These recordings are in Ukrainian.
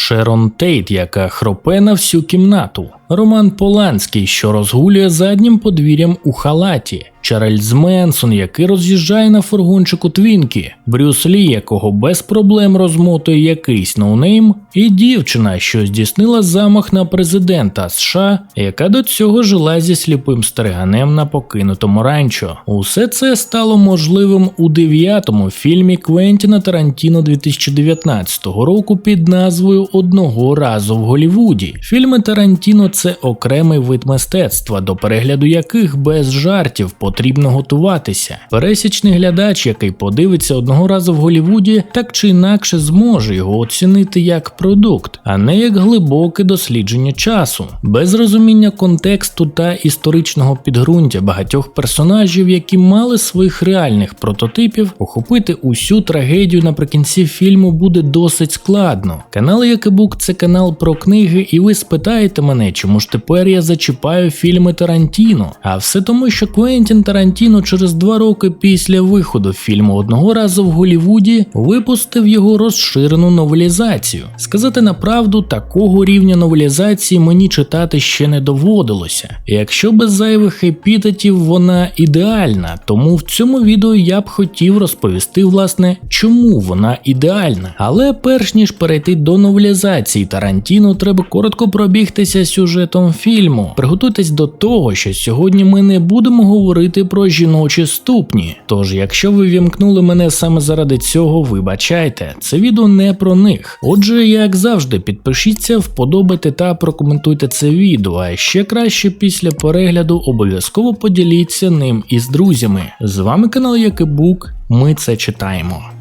Шерон Тейт, яка хропе на всю кімнату, Роман Поланський, що розгулює заднім подвір'ям у халаті, Чарльз Менсон, який роз'їжджає на фургончику Твінкі, Брюс Лі, якого без проблем розмотує якийсь ноунейм, і дівчина, що здійснила замах на президента США, яка до цього жила зі сліпим стриганем на покинутому ранчо. Усе це стало можливим у дев'ятому фільмі Квентіна Тарантіно 2019 року під назвою Одного разу в Голівуді. Фільми Тарантіно це окремий вид мистецтва, до перегляду яких без жартів потрібно готуватися. Пересічний глядач, який подивиться одного разу в Голівуді, так чи інакше зможе його оцінити як продукт, а не як глибоке дослідження часу, без розуміння контексту та історичного підґрунтя багатьох персонажів, які мали своїх реальних прототипів, охопити усю трагедію наприкінці фільму буде досить складно. Канал Якибук це канал про книги, і ви спитаєте мене, чому ж тепер я зачіпаю фільми Тарантіно? А все тому, що Квентін Тарантіно через два роки після виходу фільму одного разу в Голівуді випустив його розширену новелізацію. Сказати на правду, такого рівня новелізації мені читати ще не доводилося. Якщо без зайвих епітетів вона ідеальна, тому в цьому відео я б хотів розповісти, власне, чому вона ідеальна. Але перш ніж перейти до новелізації Тарантіно, треба коротко пробігтися сюжетом фільму. Приготуйтесь до того, що сьогодні ми не будемо говорити про жіночі ступні. Тож, якщо ви вімкнули мене саме заради цього, вибачайте, це відео не про них. Отже, як завжди, підпишіться, вподобайте та прокоментуйте це відео. А ще краще після перегляду обов'язково поділіться ним із друзями. З вами канал Якибук. Ми це читаємо.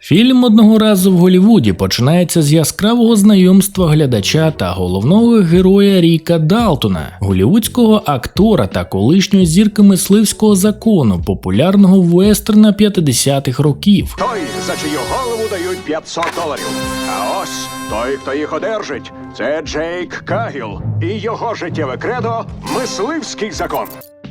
Фільм одного разу в Голівуді починається з яскравого знайомства глядача та головного героя Ріка Далтона, голівудського актора та колишньої зірки мисливського закону, популярного вестерна 50-х років. Той, за чию голову дають 500 доларів. А ось той, хто їх одержить, це Джейк Кагіл. І його життєве кредо мисливський закон.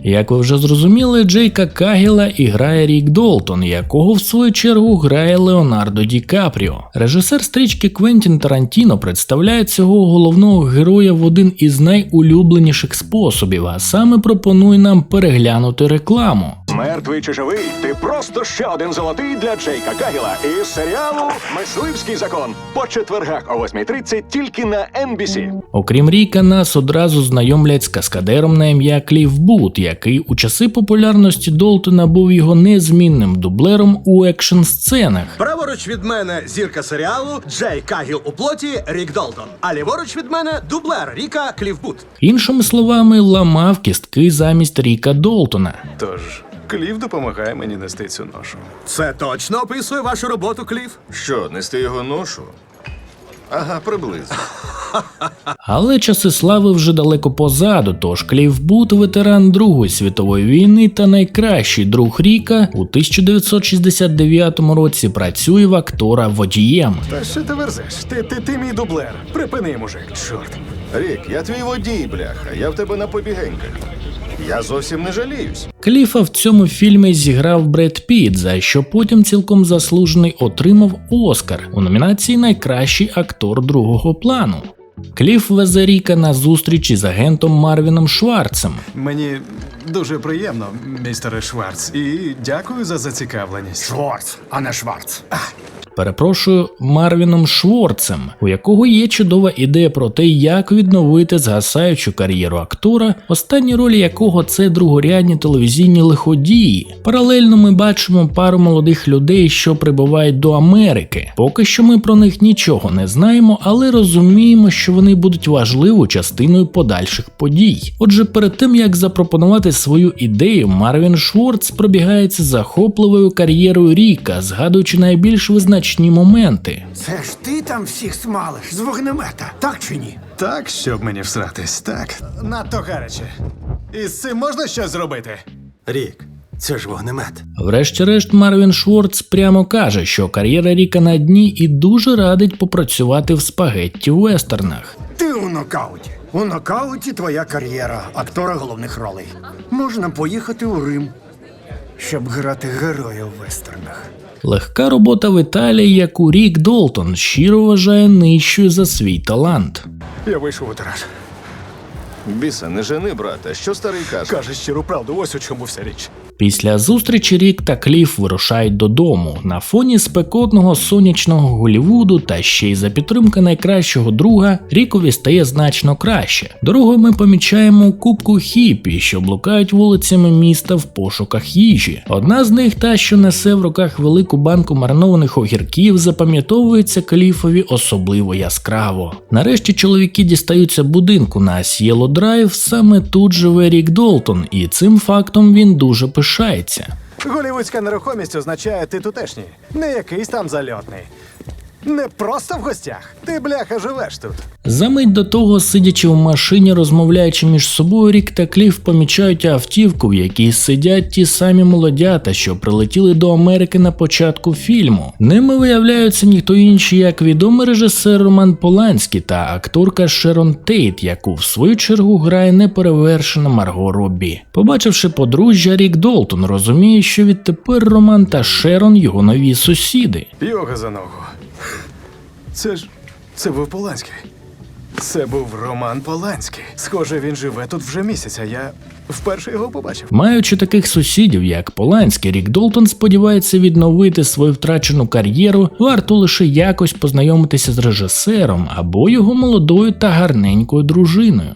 Як ви вже зрозуміли, Джейка Кагіла і грає Рік Долтон, якого в свою чергу грає Леонардо Ді Капріо. Режисер стрічки Квентін Тарантіно представляє цього головного героя в один із найулюбленіших способів, а саме пропонує нам переглянути рекламу. Мертвий чи живий, ти просто ще один золотий для Джейка Кагіла із серіалу Мисливський закон по четвергах о 8.30 тільки на NBC. Окрім Ріка, нас одразу знайомлять з каскадером на ім'я Кліф Бут, який у часи популярності Долтона був його незмінним дублером у екшн сценах. Праворуч від мене зірка серіалу Джей Кагіл у плоті Рік Долтон. А ліворуч від мене дублер Ріка Кліфбут. Іншими словами, ламав кістки замість Ріка Долтона. Тож, Клів допомагає мені нести цю ношу. Це точно описує вашу роботу, Кліф? Що, нести його ношу? Ага, приблизно. Але часи слави вже далеко позаду, тож Кліф Бут, ветеран Другої світової війни та найкращий друг Ріка, у 1969 році працює в актора водієм. Та що ти верзеш? Ти, ти, ти мій дублер. Припини, мужик, чорт. Рік, я твій водій, бляха, я в тебе на побігеньках. Я зовсім не жаліюсь. Кліфа в цьому фільмі зіграв Бред Піт, за що потім цілком заслужений отримав Оскар у номінації Найкращий актор другого плану. Кліф везе Ріка на зустріч із агентом Марвіном Шварцем. Мені дуже приємно, містере Шварц, і дякую за зацікавленість. Шварц, а не Шварц. Перепрошую Марвіном Шворцем, у якого є чудова ідея про те, як відновити згасаючу кар'єру актора, останні ролі якого це другорядні телевізійні лиходії. Паралельно ми бачимо пару молодих людей, що прибувають до Америки. Поки що ми про них нічого не знаємо, але розуміємо, що вони будуть важливою частиною подальших подій. Отже, перед тим як запропонувати свою ідею, Марвін Шворц пробігається захопливою кар'єрою Ріка, згадуючи найбільш визначні моменти. Це ж ти там всіх смалиш з вогнемета, так чи ні? Так, щоб мені всратись, так. Надто гаряче. І з цим можна щось зробити? Рік, Це ж вогнемет. Врешті-решт, Марвін Шворц прямо каже, що кар'єра Ріка на дні і дуже радить попрацювати в спагетті вестернах. Ти у нокауті. У нокауті твоя кар'єра актора головних ролей. Можна поїхати у Рим, щоб грати героя в вестернах. Легка робота в Італії, яку Рік Долтон щиро вважає нижчою за свій талант. Я вийшов у тираж. Біса, не жени, брате. Що старий каже? Каже щиру правду, ось у чому вся річ. Після зустрічі Рік та Кліф вирушають додому на фоні спекотного сонячного Голівуду та ще й за підтримки найкращого друга Рікові стає значно краще. Дорогою ми помічаємо кубку хіпі, що блукають вулицями міста в пошуках їжі. Одна з них, та що несе в руках велику банку маринованих огірків, запам'ятовується Кліфові особливо яскраво. Нарешті чоловіки дістаються будинку на Сієло Драйв. Саме тут живе Рік Долтон, і цим фактом він дуже пишається. Голівудська нерухомість означає ти тутешній. Не якийсь там зальотний. Не просто в гостях. Ти, бляха, живеш тут. Замить до того, сидячи в машині, розмовляючи між собою, Рік та Кліф помічають автівку, в якій сидять ті самі молодята, що прилетіли до Америки на початку фільму. Ними виявляються ніхто інший, як відомий режисер Роман Поланський та акторка Шерон Тейт, яку в свою чергу грає неперевершена Марго Роббі. Побачивши подружжя, Рік Долтон розуміє, що відтепер Роман та Шерон його нові сусіди. Йога за ногу. Це ж. Це був Поланський. Це був Роман Поланський. Схоже, він живе тут вже місяць, а я вперше його побачив. Маючи таких сусідів, як Поланський, Рік Долтон сподівається відновити свою втрачену кар'єру, варто лише якось познайомитися з режисером або його молодою та гарненькою дружиною.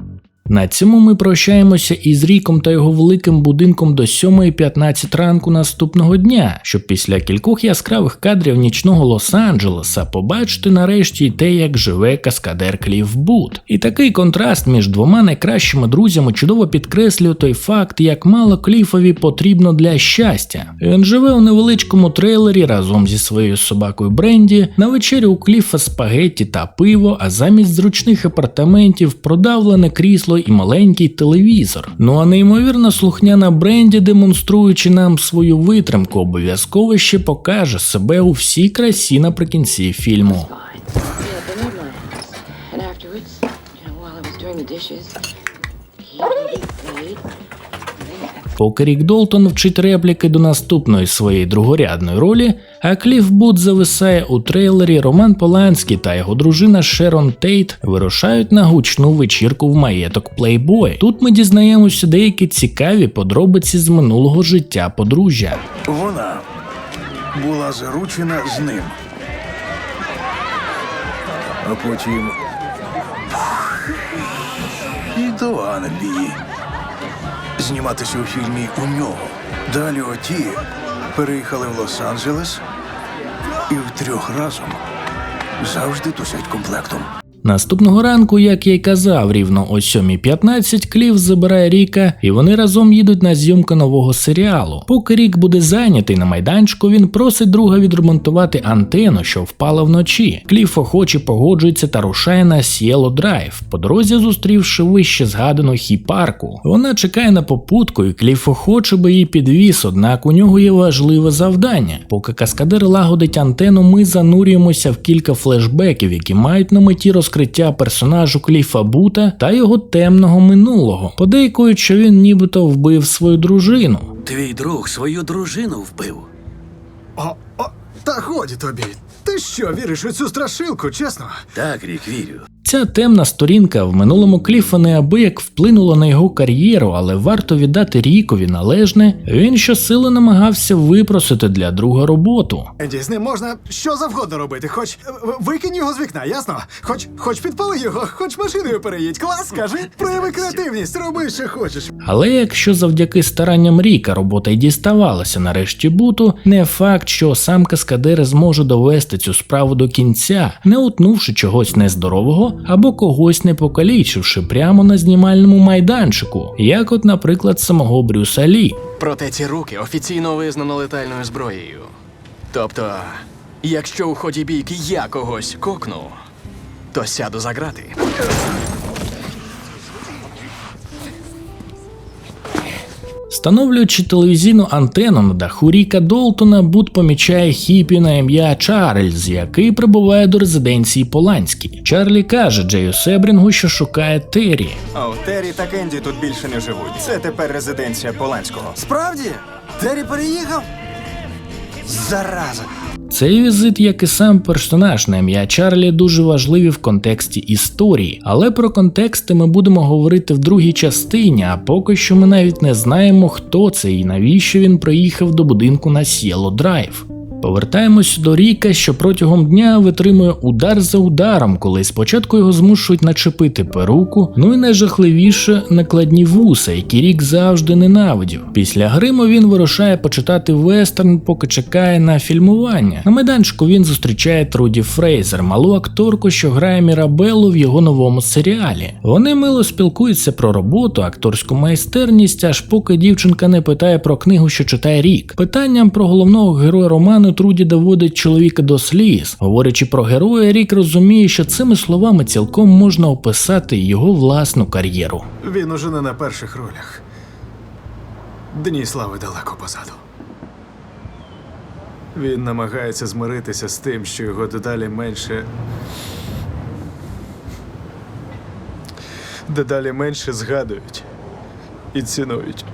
На цьому ми прощаємося із Ріком та його великим будинком до 7.15 ранку наступного дня, щоб після кількох яскравих кадрів нічного Лос-Анджелеса побачити нарешті те, як живе каскадер Кліф Бут. І такий контраст між двома найкращими друзями чудово підкреслює той факт, як мало Кліфові потрібно для щастя. Він живе у невеличкому трейлері разом зі своєю собакою Бренді. На вечері у Кліфа спагетті та пиво, а замість зручних апартаментів продавлене крісло і маленький телевізор. Ну а неймовірно слухняна Бренді, демонструючи нам свою витримку, обов'язково ще покаже себе у всій красі наприкінці фільму. Yeah, Поки Рік Долтон вчить репліки до наступної своєї другорядної ролі, а Кліф Бут зависає у трейлері, Роман Поланський та його дружина Шерон Тейт вирушають на гучну вечірку в маєток Playboy. Тут ми дізнаємося деякі цікаві подробиці з минулого життя подружжя. Вона була заручена з ним. А потім. І до Англії. Зніматися у фільмі у нього. Далі оті переїхали в Лос-Анджелес і втрьох разом завжди тусять комплектом. Наступного ранку, як я й казав, рівно о 7.15 Кліф забирає Ріка, і вони разом їдуть на зйомку нового серіалу. Поки Рік буде зайнятий на майданчику, він просить друга відремонтувати антенну, що впала вночі. Кліф охоче погоджується та рушає на Сіело Драйв, по дорозі зустрівши вище згадану хі-парку. Вона чекає на попутку, і Кліф охоче би її підвіз, однак у нього є важливе завдання. Поки каскадер лагодить антенну, ми занурюємося в кілька флешбеків, які мають на меті розкриття персонажу Кліфа Бута та його темного минулого. Подейкують, що він нібито вбив свою дружину. Твій друг свою дружину вбив. О, о, та годі тобі. Ти що, віриш у цю страшилку, чесно? Так, рік вірю. Ця темна сторінка в минулому Кліфа неабияк вплинула на його кар'єру, але варто віддати Рікові належне, він щосили намагався випросити для друга роботу. Енді, з ним можна що завгодно робити. Хоч е, викинь його з вікна, ясно? Хоч, хоч підпали його, хоч машиною переїдь. Клас, скажи, прояви креативність, роби що хочеш. Але якщо завдяки старанням Ріка робота й діставалася нарешті буту, не факт, що сам Каскадер зможе довести цю справу до кінця, не утнувши чогось нездорового або когось не покалічивши прямо на знімальному майданчику, як от, наприклад, самого Брюса Лі. Проте ці руки офіційно визнано летальною зброєю. Тобто, якщо у ході бійки я когось кокну, то сяду за грати. Встановлюючи телевізійну антенну на даху Ріка Долтона, Бут помічає хіпі на ім'я Чарльз, який прибуває до резиденції Поланській. Чарлі каже Джею Себрінгу, що шукає Террі. О, Террі та Кенді тут більше не живуть. Це тепер резиденція Поланського. Справді? Террі переїхав? Зараза. Цей візит, як і сам персонаж на ім'я Чарлі, дуже важливі в контексті історії, але про контексти ми будемо говорити в другій частині, а поки що ми навіть не знаємо, хто це і навіщо він приїхав до будинку на Сєло Драйв. Повертаємось до Ріка, що протягом дня витримує удар за ударом, коли спочатку його змушують начепити перуку, ну і найжахливіше накладні вуса, які Рік завжди ненавидів. Після гриму він вирушає почитати вестерн, поки чекає на фільмування. На майданчику він зустрічає Труді Фрейзер, малу акторку, що грає Мірабеллу в його новому серіалі. Вони мило спілкуються про роботу, акторську майстерність, аж поки дівчинка не питає про книгу, що читає Рік. Питанням про головного героя роману Труді доводить чоловіка до сліз. Говорячи про героя, Рік розуміє, що цими словами цілком можна описати його власну кар'єру. Він уже не на перших ролях. Дні слави далеко позаду. Він намагається змиритися з тим, що його дедалі менше. Дедалі менше згадують і цінують.